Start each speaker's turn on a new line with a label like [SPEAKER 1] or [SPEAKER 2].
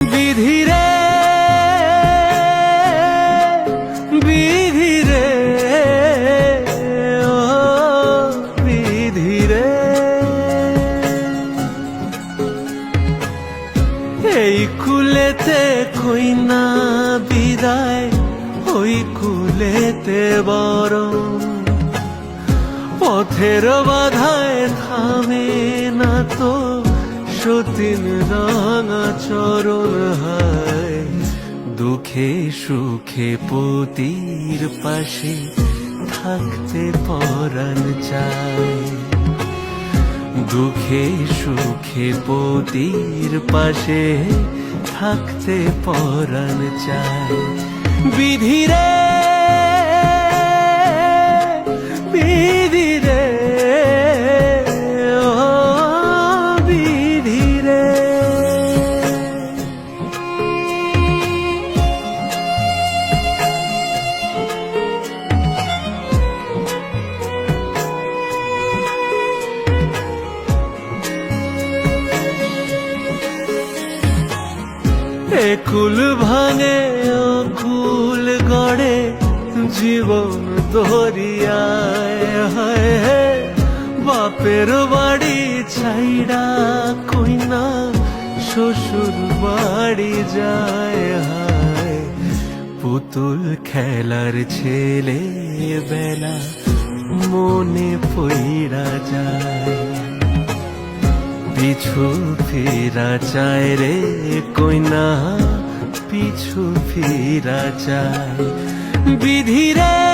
[SPEAKER 1] বিধিরে বিধিরে ও বিধিরে এই কুলেতে কইনা বিদায় ওই কুলেতে বরং পথের বাধায় সতীন রাঙা চরণ হায়। দুঃখে সুখে পতির পাশে থাকতে পরাণ চায়। দুঃখে সুখে পতির পাশে থাকতে পরাণ চায়। বিধিরে একুল ভাঙে, অকুল গড়ে, জীবন দরিয়ায় হায় হে, বাপের বাড়ি ছাইড়া কইনা, শ্বশুর বাড়ি যায়। হায়, পুতুল খেলার ছেলে বেলা, মনে পইরা যায়। পিছু ফিরা চায় রে কইনা পিছু ফিরা চায় বিধিরে